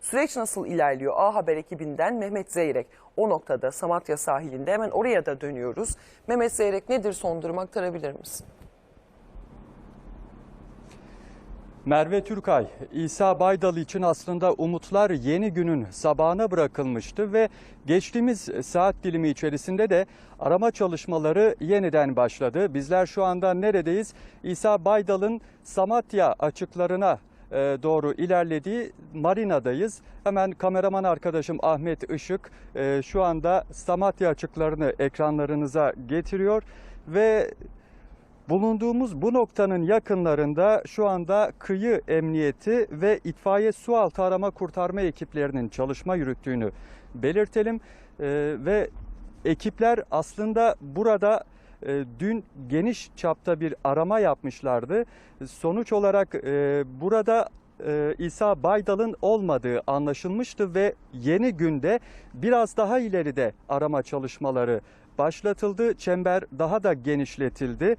Süreç nasıl ilerliyor? A Haber ekibinden Mehmet Zeyrek o noktada Samatya sahilinde hemen oraya da dönüyoruz. Mehmet Zeyrek nedir son durum aktarabilir misin? Merve Türkay, İsa Baydal için aslında umutlar yeni günün sabahına bırakılmıştı ve geçtiğimiz saat dilimi içerisinde de arama çalışmaları yeniden başladı. Bizler şu anda neredeyiz? İsa Baydal'ın Samatya açıklarına doğru ilerlediği marinadayız. Hemen kameraman arkadaşım Ahmet Işık e, şu anda Samatya açıklarını ekranlarınıza getiriyor ve Bulunduğumuz bu noktanın yakınlarında şu anda kıyı emniyeti ve itfaiye sualtı arama kurtarma ekiplerinin çalışma yürüttüğünü belirtelim. Ee, ve ekipler aslında burada e, dün geniş çapta bir arama yapmışlardı. Sonuç olarak e, burada e, İsa Baydal'ın olmadığı anlaşılmıştı ve yeni günde biraz daha ileride arama çalışmaları başlatıldı. Çember daha da genişletildi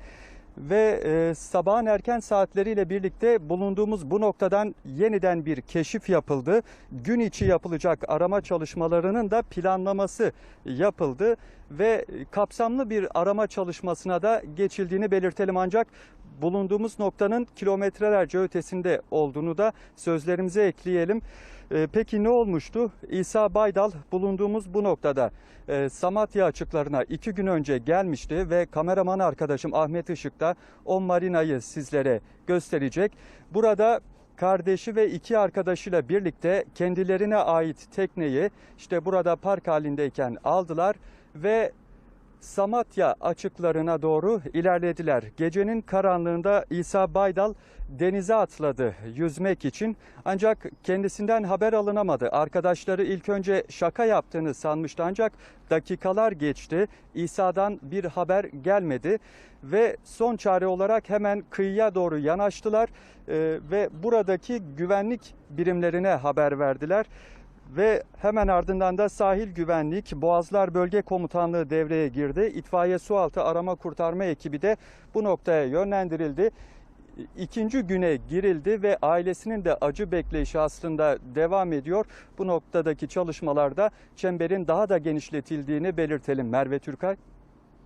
ve e, sabahın erken saatleriyle birlikte bulunduğumuz bu noktadan yeniden bir keşif yapıldı. Gün içi yapılacak arama çalışmalarının da planlaması yapıldı ve kapsamlı bir arama çalışmasına da geçildiğini belirtelim ancak bulunduğumuz noktanın kilometrelerce ötesinde olduğunu da sözlerimize ekleyelim. E, Peki ne olmuştu? İsa Baydal bulunduğumuz bu noktada e, Samatya açıklarına iki gün önce gelmişti ve kameraman arkadaşım Ahmet Işık da o marinayı sizlere gösterecek. Burada kardeşi ve iki arkadaşıyla birlikte kendilerine ait tekneyi işte burada park halindeyken aldılar ve Samatya açıklarına doğru ilerlediler. Gecenin karanlığında İsa Baydal denize atladı yüzmek için ancak kendisinden haber alınamadı. Arkadaşları ilk önce şaka yaptığını sanmıştı ancak dakikalar geçti. İsa'dan bir haber gelmedi ve son çare olarak hemen kıyıya doğru yanaştılar Ee, ve buradaki güvenlik birimlerine haber verdiler ve hemen ardından da sahil güvenlik Boğazlar Bölge Komutanlığı devreye girdi. İtfaiye sualtı arama kurtarma ekibi de bu noktaya yönlendirildi. İkinci güne girildi ve ailesinin de acı bekleyişi aslında devam ediyor. Bu noktadaki çalışmalarda çemberin daha da genişletildiğini belirtelim Merve Türkay.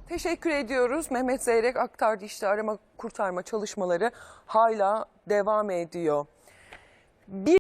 Teşekkür ediyoruz. Mehmet Zeyrek aktardı işte arama kurtarma çalışmaları hala devam ediyor. Bir